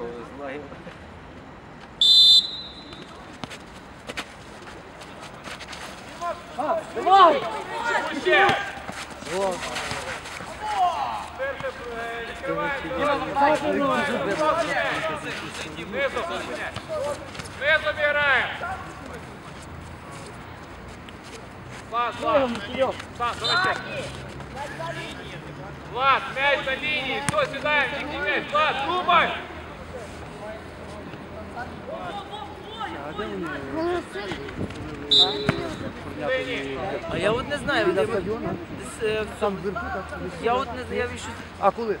повезла йому. Давай! Низу біграємо. Влад, Влад. Сам, давай ще. Влад, м'яч на лінії. Все, сідаємо, тільки м'яч. Влад, думай. А я от не знаю, де е, Я от не знаю, що А коли?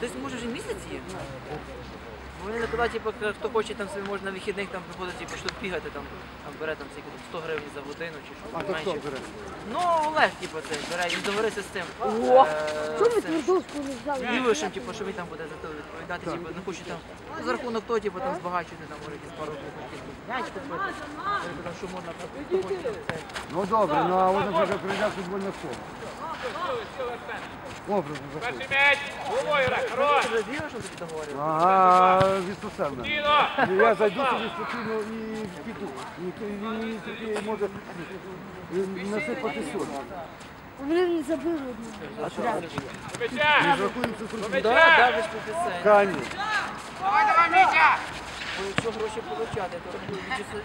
десь, може вже місяць є. Вони накладають, типу, хто хоче там собі може на вихідних там приходить, типу, щоб бігати там, там бере там скільки там 100 гривень за годину чи що. А то хто бере? Ну, Олег, типу, це бере, він договорився з тим. О! Е, ви твердовку не взяли? Юришем, типу, що він там буде за то відповідати, типу, не хоче там, ну, за рахунок того, типу, там збагачувати, там, може, якісь пару років м'яч купити. Тобто, там, що можна. Ну добре, ну а от вже прийде футбольне коло. Образно заходить. Перший м'яч. Головою грай. Хорош. Ти вже віриш, що ти договорив? Ага, відстосевно. Я зайду собі спокійно і піду. І він мені таки може е, насипати сьогодні. Вони не забили одну. М'яча. рахуємо цифру. Да, да, ви ж. Кані. Давай, давай, Мітя. Бо якщо гроші получати, то рахуй,